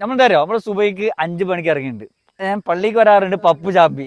നമ്മളെന്താ അറിയോ? നമ്മൾ സുബൈക്ക് അഞ്ച് മണിക്ക് ഇറങ്ങിയിട്ടുണ്ട്. ഞാൻ പള്ളിക്ക് വരാറുണ്ട് പപ്പു ചാപ്പി.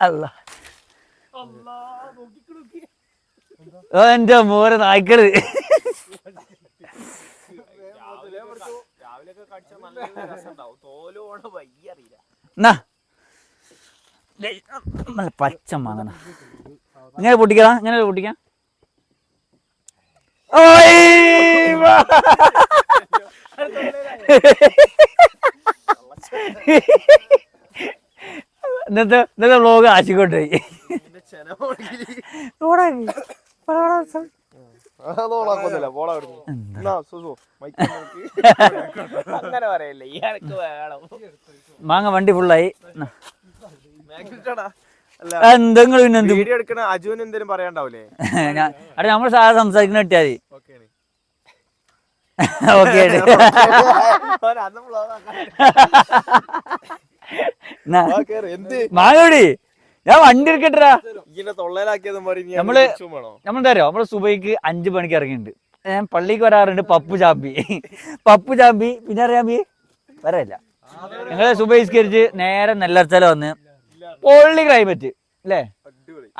അല്ല. ഓ, എന്റെ മോരെ നായ്ക്കൾ എന്നാ ദേ, നല്ല പച്ച മാങ്ങന ഇങ്ങനെ പൊട്ടിക്കടാ ഇങ്ങനെ പൊട്ടിക്കാം. ഇന്നത്തെ ഇന്നത്തെ വ്ലോഗ് ആശിക്കോട്ടെ വേണം മാങ്ങ വണ്ടി ഫുള്ളായി അല്ല എന്തെങ്കിലും പിന്നെ എന്ത്. വീഡിയോ എടുക്കണ അജുവിന് എന്തെങ്കിലും പറയാണ്ടാവൂലേ അവിടെ നമ്മൾ സാധാ സംസാരിക്കുന്ന കിട്ടിയാൽ ഓക്കെ മതി ഓക്കെ എന്ത്? മാങ്ങോടി ഞാൻ വണ്ടി എടുക്കട്ടാ നമ്മൾ നമ്മളെന്താ അറിയോ? നമ്മൾ സുബൈക്ക് അഞ്ചു മണിക്ക് ഇറങ്ങിയിട്ടുണ്ട്. ഞാൻ പള്ളിക്ക് വരാറുണ്ട് പപ്പു ചാമ്പി. പപ്പു ചാമ്പി. പിന്നെ അറിയാമ്പി വരല്ല ഞങ്ങൾ സുബൈസ്കരിച്ച് നേരെ നെല്ലർച്ചല വന്ന് പൊള്ളി ക്ലൈമറ്റ് അല്ലേ?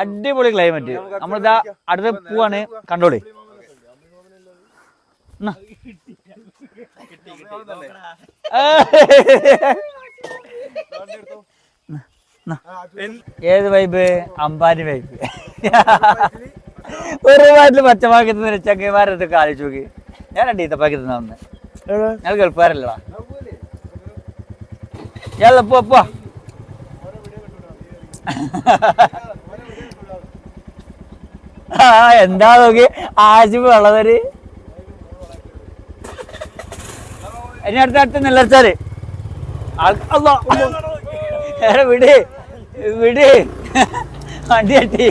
അടിപൊളി ക്ലൈമറ്റ് നമ്മളിതാ അടുത്ത പൂവാണ്. കണ്ടോളി. എന്നാ. ഏത് വൈബ് അംബാനി വൈബ് ഒരു പാട്ടിൽ പച്ചമാക്കി തിന്ന ചങ്ങന്മാരൊക്കെ കാലിച്ചു നോക്കി ഞാൻ രണ്ട് ഈത്തപ്പാക്കി വന്ന്. ഞാൻ ഗൾഫുകാരല്ലടാ. ഞാൻ പോ പോ. ആ എന്താ നോക്കി ആശിപ്പ് ഉള്ളവര്. ഇനി അടുത്ത അടുത്ത് നിലച്ചാൽ ആൾ-. ഏറെ വിട്. വിട് വണ്ടി കട്ടി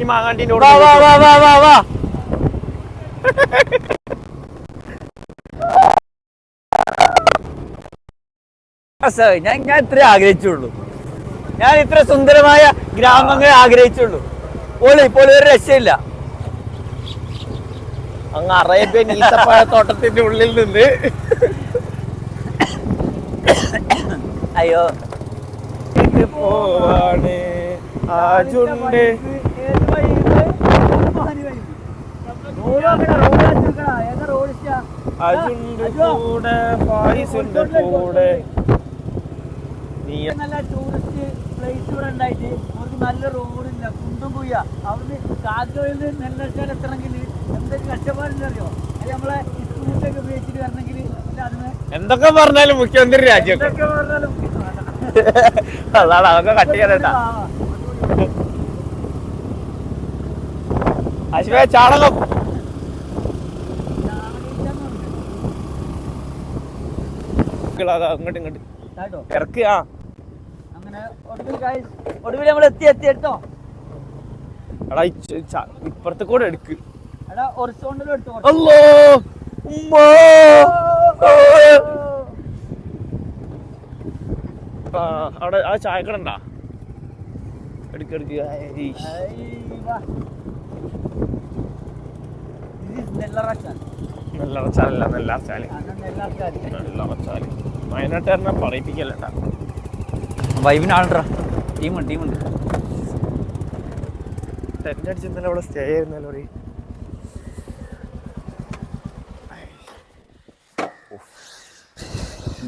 ഈ മാങ്ങാണ്ടിന്റെ വാ വാ വാ വാ വാ വാ. സർ, ഞാൻ ഞാൻ ഇത്ര ആഗ്രഹിച്ചുള്ളൂ. ഞാൻ ഇത്ര സുന്ദരമായ ഗ്രാമങ്ങളെ ആഗ്രഹിച്ചുള്ളൂ. ഓൾ ഇപ്പോൾ ഒരു രക്ഷയില്ല. അങ്ങ് അറേബ്യൻ ഈത്തപ്പഴത്തോട്ടത്തിന്റെ ഉള്ളിൽ നിന്ന് അയ്യോ. പോവാണ്. ആജുണ്ട്. അജുണ്ട് കൂടെ പായസുണ്ട് കൂടെ. നല്ല ടൂറിസ്റ്റ് പ്ലേസ് ഇവിടെ ഉണ്ടായിട്ട് അവർക്ക് നല്ല റോഡില്ല കുണ്ടും കുയ്യ അവിടുന്ന് കാക്കോയിൽ നെല്ലച്ചാൽ എത്തണമെങ്കിൽ എന്തൊക്കെ കഷ്ടപ്പാടില്ലറിയോ അത് നമ്മളെ സ്കൂട്ടൊക്കെ ഉപയോഗിച്ചിട്ട് വരണമെങ്കിൽ എന്തൊക്കെ പറഞ്ഞാലും മുഖ്യമന്ത്രി രാജ്യം എന്തൊക്കെ പറഞ്ഞാലും അതാണ് അതൊക്കെ കട്ട് ചെയ്തേട്ടാ അശ്വേ ചാണകം അങ്ങോട്ട് ഇങ്ങോട്ട്. കേട്ടോ ഇറക്ക് ആ. അങ്ങനെ ഒടുവിൽ നമ്മൾ എത്തി എത്തി എടുത്തോ? എടാ ഇപ്പുറത്തെ കൂടെ എടുക്ക്. എടാ ഒറിസോണ്ടിലും എടുത്തോ അല്ലോ ഉമ്മാ. അവിടെ ആ ചായക്കടണ്ടാ എടുക്ക് എടുക്ക്. ഏയ്. നെല്ലറച്ചാൽ. നല്ല അറച്ചാലല്ല നല്ല അറച്ചാൽ നെല്ലറച്ചാൽ. നല്ല അറച്ചാൽ വയനാട്ടുകാരനെ പറയിപ്പിക്കല്ലട്ടാ. വൈബിനാണ്ടാ ടീമുണ്ട് ടീമുണ്ട് ടെന്റ് അടിച്ച് ഇന്നലെ അവിടെ സ്റ്റേ ആയിരുന്നല്ലോ ഇവിടെ.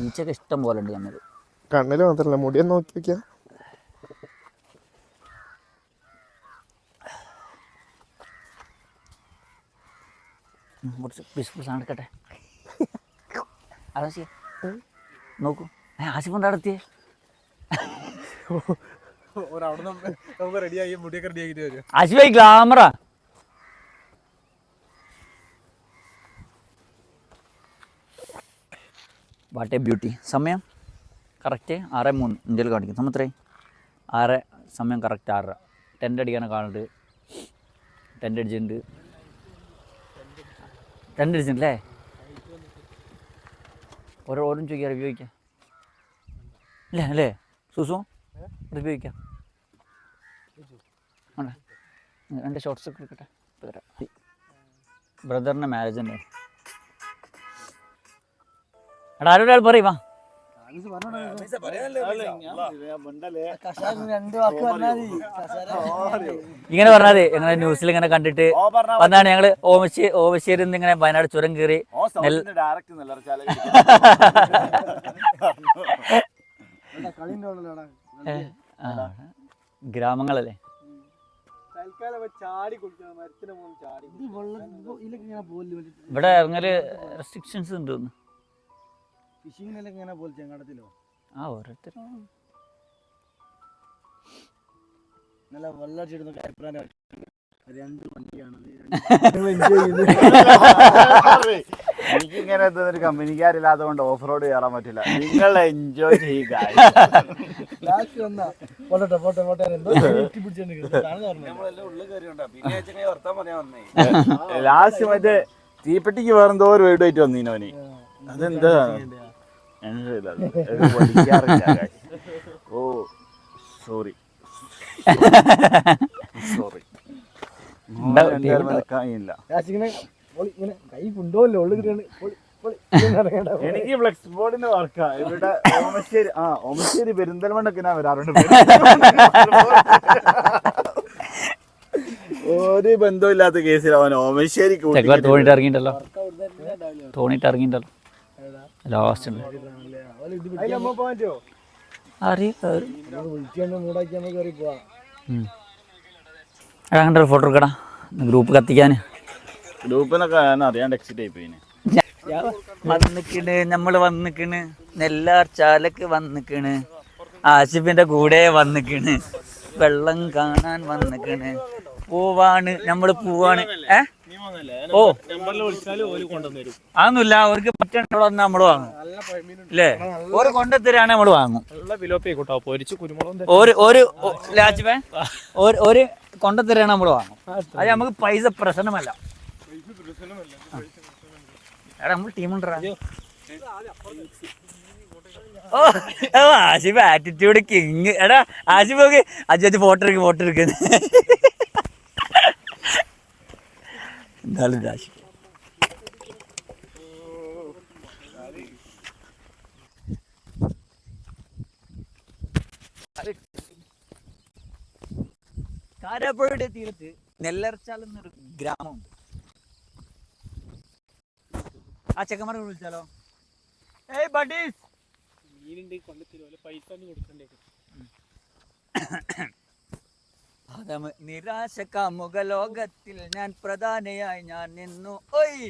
ഈച്ചൊക്കെ ഇഷ്ടം പോലെ ഉണ്ട് നമ്മൾ കണ്ണിൽ മാത്രല്ല മുടിയൊന്ന് നോക്കി നോക്കിയാ കുറച്ച് ആശി നോക്കൂ. ആശിഫ് എന്താ നടത്തിയേ? ആശിഫായി ഗ്ലാമറാ വാട്ട് എ ബ്യൂട്ടി സമയം? കറക്റ്റ് ആറ് മൂന്ന് ഇന്ത്യയിൽ കാണിക്കും. സമയം എത്രയായി? ആറ് സമയം കറക്റ്റ് ആറര ടെന്റ് അടിക്കാനൊക്കെ കാണുന്നത് ടെന്റ് അടിച്ചിട്ടുണ്ട്. ടെന്റ് അടിച്ചിട്ടുണ്ടല്ലേ ഓരോ ഓരോ ചോദിക്കാം ചോദിക്കാം. അല്ലേ അല്ലേ സുസു റിവ്യൂ ചോദിക്കാം. രണ്ട് ഷോർട്സ് ഒക്കെ എടുക്കട്ടെ. ബ്രദറിന്റെ മാരേജ് തന്നെ എടാ ആരും ഒരാൾ പറയും ഇങ്ങനെ പറഞ്ഞാൽ ഇങ്ങനെ ന്യൂസിൽ ഇങ്ങനെ കണ്ടിട്ട് വന്നാണ് ഞങ്ങൾ ഓമശ്ശി ഓമശ്ശേരി ഇങ്ങനെ വയനാട് ചുരം കയറി ഗ്രാമങ്ങളല്ലേ? ഇവിടെ ഇറങ്ങൽ റെസ്ട്രിക്ഷൻസ് ഉണ്ട് പോലെ ചെങ്ങാടത്തിലോ ആ ഓരോരുത്തരും. നല്ല വെള്ളടിച്ചിടുന്ന കയപ്രാന്റെ രണ്ട് വണ്ടിയാണ് എനിക്ക് ഇങ്ങനെ ഒരു കമ്പനിക്കാരില്ലാത്തതുകൊണ്ട് ഓഫ് റോഡ് കയറാൻ പറ്റില്ല. നിങ്ങൾ എൻജോയ് ചെയ്യുക. ലാസ്റ്റ് വന്നാ പോട്ടെ പോട്ടെ പോട്ടെ മറ്റേ തീപ്പെട്ടിക്ക് വേറെന്തോ ഒരു വീട് വീടായിട്ട് വന്നീനോനി അതെന്താ? മനസ്സിലായില്ല അത്. ഓ സോറി സോറി കൈ കൊണ്ടുപോകല്ലോ. എനിക്ക് ഫ്ലെക്സ് ബോർഡിന്റെ വർക്കാ ഇവിടെ ഓമശ്ശേരി ആ ഓമശ്ശേരി പെരിന്തൽമണ്ണൊക്കെ ഞാൻ വരാറുണ്ട്. ഒരു ബന്ധമില്ലാത്ത കേസിൽ അവൻ ഓമശ്ശേരി തോണിട്ട് ഇറങ്ങിയിട്ടല്ലോ. തോണിട്ട് ഇറങ്ങിയിട്ടല്ലോ. ലാസ്റ്റ് അറിയാം ഫോട്ടോ എടുക്കടാ. ഗ്രൂപ്പ് കത്തിക്കാൻ. ഗ്രൂപ്പിനൊക്കെ അറിയാണ്ട് എക്സിറ്റ് ആയി പോയിന്. വന്നിക്കണ് നമ്മൾ വന്നിക്കണ്. നെല്ലാർ ചാലക്ക് വന്നിക്കണ്. ആശിപ്പിന്റെ കൂടെ വന്നിക്കണ്. വെള്ളം കാണാൻ വന്നിക്കണ്. പൂവാണ് നമ്മൾ പൂവാണ്. ഏ? ഓ. അതൊന്നുമില്ല അവർക്ക് പറ്റണ്ടോ നമ്മൾ വാങ്ങും. അല്ലേ ഒരു കൊണ്ടെത്തരാണ് നമ്മൾ വാങ്ങും. നല്ല വിലോപ്പി കൂട്ടോ പൊരിച്ച് കുരുമുളകും ഒരു ഒരു ഒരു കൊണ്ടെത്തരാണ് നമ്മൾ വാങ്ങും. അത് നമുക്ക് പൈസ പ്രശ്നമല്ല. ആ. എടാ നമ്മൾ ടീമുണ്ടാ ഓ ഓ, ആസിഫ് ആറ്റിറ്റ്യൂഡ് കിങ് എടാ ആശിഫ് നോക്ക്. അജു ഫോട്ടോ എടുക്ക് ഫോട്ടോ എടുക്കുന്നു ആസിഫ് കാരാപ്പുഴയുടെ തീരത്ത് നെല്ലറച്ചാൽ എന്നൊരു ഗ്രാമമുണ്ട്. ആ ചെക്കന്മാരെ വിളിച്ചാലോ? ഏയ് ബഡീസ്! മീനുണ്ട് കൊണ്ടുത്തരുമല്ലോ പൈസ ഒന്നും കൊടുക്കണ്ടേ? നിരാശ കാമുക ലോകത്തിൽ ഞാൻ പ്രധാനയായി ഞാൻ നിന്നു. ഒയ്!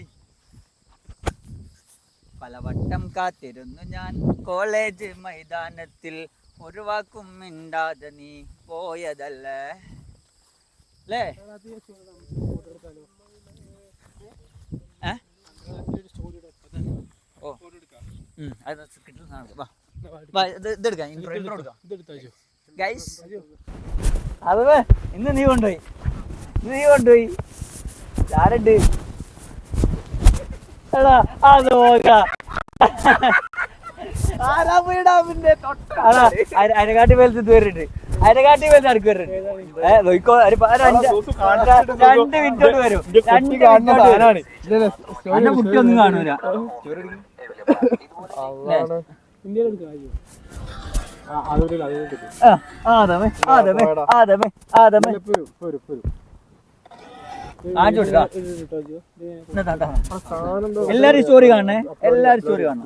പലവട്ടം കാത്തിരുന്നു ഞാൻ. കോളേജ് മൈതാനത്തിൽ ഒരു വാക്കും മിണ്ടാതെ നീ പോയതല്ലേ? അല്ലേ? ഓ. അത് കിട്ടുന്ന സാധനം. വാ. വാ, ഇത് ഇതെടുക്കാം ഗൈസ് അത് ഇന്ന് നീ കൊണ്ടുപോയി. ഇന്ന് നീ കൊണ്ടുപോയി. ആരുണ്ട് എടാ അത് നോക്ക അരകാട്ടി വേലത്ത് വരുന്നുണ്ട്. അരകാട്ടി വേലത്ത് അടുക്ക് വരുന്നുണ്ട്. നോക്കോ രണ്ട് മിനിറ്റ് വരും. രണ്ട് മിനിറ്റ് ആദമേ ആദമേ ആദമേ ആദമേ. എല്ലാരും സ്റ്റോറി കാണണേ? എല്ലാരും സ്റ്റോറി കാണണം?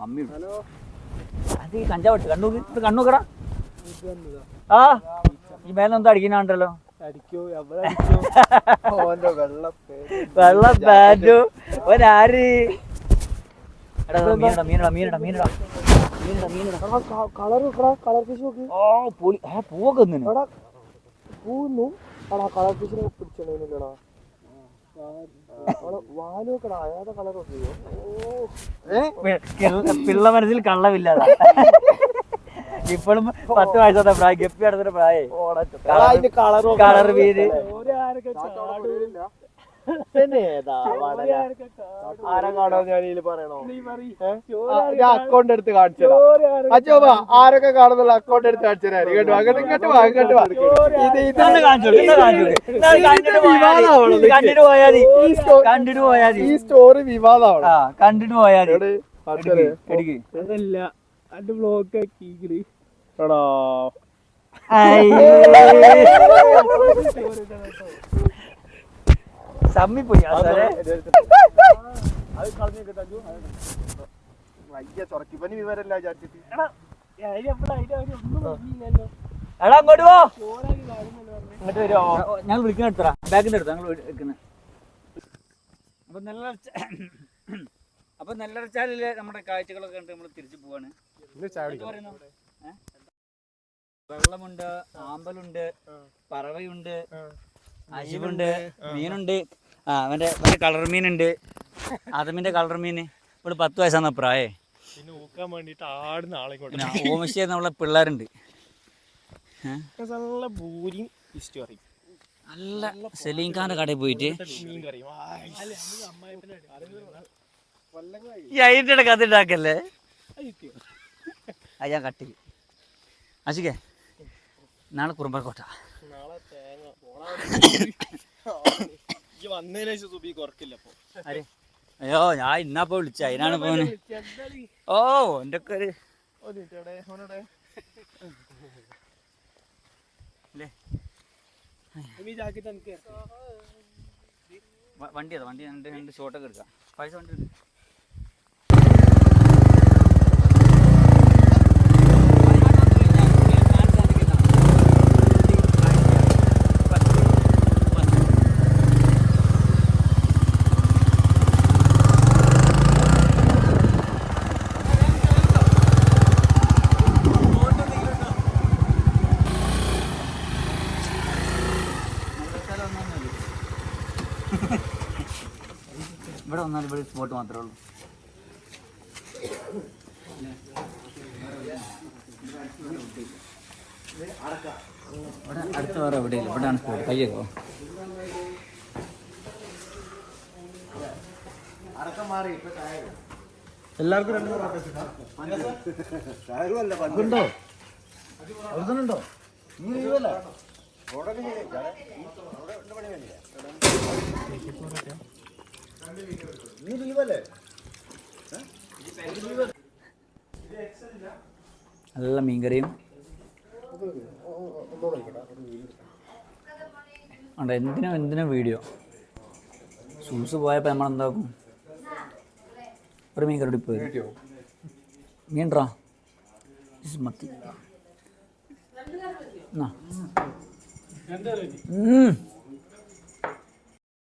മമ്മി അത് ഈ കഞ്ചാവട്ട് കണ്ണു ഇത് കണ്ണുക്കടാ ആ ഈ മേലെന്തോ അടിക്കുന്നുണ്ടല്ലോ അടിക്കോ എവിടെ അടിക്കോ? ഓന്റെ വെള്ള വെള്ള പാന്റു ഒരാര് കളർ കളർ ഫിഷ് നോക്ക്. ഓ പുളി ആ പൂവൊക്കെ ഒന്നിന് എടാ പൂന്നു എടാ കളർ ഫിഷിനെ പിടിച്ചോണ്ടില്ലടാ വാൽ നോക്കടാ അയാളുടെ കളർ നോക്കിയോ പിള്ള മനസ്സിൽ കള്ളമില്ലാതാ. ഇപ്പോഴും പത്ത് വയസ്സാത്ത പ്രായം ഗപ്പി അടുത്തൊരു പ്രായേ. കളർ കളർ വീര് ആരാ കാണാൻ ഞാൻ ഇതിൽ പറയണോ അക്കൗണ്ട് എടുത്ത് കാണിച്ചു അച്ഛോബാ ആരൊക്കെ കാണുന്നുള്ള അക്കൗണ്ട് എടുത്ത് കാണിച്ചു കേട്ടോ അങ്ങോട്ട് ഇങ്ങോട്ട് വാ ഇങ്ങോട്ട് വാ. ഇത്. ഈ സ്റ്റോറി വിവാദമാണ്. ആ കണ്ടിട്ട് പോയാ മതി. എവിടെ? കാണിച്ചു എടുക്ക്. അതല്ല അത് ബ്ലോക്ക് ആക്കി എടാ. സമ്മി പോയി ആ സാറേ. വയ്യ, തുറക്കിപ്പനി വിവരമില്ല വിചാരിച്ചിട്ട്. എടാ അങ്ങോട്ട് പോ. ഇങ്ങോട്ട് വരുമോ ഞങ്ങൾ വിളിക്കുന്ന എടുത്തറ ബാഗിന്റെ എടുത്താ ഞങ്ങൾ എടുക്കുന്നത് അപ്പൊ നല്ല അപ്പൊ നെല്ലറച്ചാലിലെ നമ്മുടെ കാഴ്ചകളൊക്കെ കണ്ട് നമ്മൾ തിരിച്ചു പോവാണ്? വെള്ളമുണ്ട് ആമ്പലുണ്ട് പറവയുണ്ട് അരിവുണ്ട് മീനുണ്ട്. ആ അവന്റെ അവന്റെ കളർ മീനുണ്ട് ആദമിന്റെ കളർ മീൻ. ഇവിടെ പത്ത് വയസ്സാണ് പ്രായേ പിന്നെ ഊക്കാൻ വേണ്ടിയിട്ട് ആടുന്ന ആളെ കൊണ്ട്. പിന്നെ ഓമശ്ശേരി നമ്മളെ പിള്ളേരുണ്ട്. ഏ? നല്ല പൂരിയും ഇഷ്ടം അറിയും നല്ല സലീം ഖാന്റെ കടയിൽ പോയിട്ട്. മീൻ കറിയും ഈ അതിന്റെ കഥ ഉണ്ടാക്കല്ലേ അത് ഞാൻ കട്ടി അശിക്കേ നാളെ കുറുമ്പക്കോട്ട നാളെ തേങ്ങ. ഈ വന്നതിന് ശേഷം സുബി കുറക്കില്ല അപ്പൊ അയ്യോ ഞാൻ ഇന്നപ്പോ വിളിച്ച അതിനാണ് പോന് ഓ എന്റെ ഒക്കെ ഒരു വണ്ടി അതാ വണ്ടി രണ്ട് രണ്ട് ഷോട്ടൊക്കെ എടുക്കാം. പൈസ വണ്ടി എടുക്കാം. ഇവിടെ വന്നാൽ ഇവിടെ സ്പോട്ട് മാത്രമേ ഉള്ളൂ. ഇവിടെ അടുത്ത വേറെ എവിടെയില്ല. ഇവിടെയാണ് സ്പോട്ട്. കയ്യോ എല്ലാവർക്കും ഉണ്ടോ. ഉണ്ടോ നീ ലീവല്ലേ നീ ലീവല്ലേ നല്ല മീൻകറിയും. ഉണ്ട് എന്തിനാ എന്തിനാ വീഡിയോ ഷൂസ് പോയപ്പോൾ നമ്മൾ എന്താക്കും? ഒരു മീൻ കറി പോയി മീൻട്രാ മത്തി. ഉം.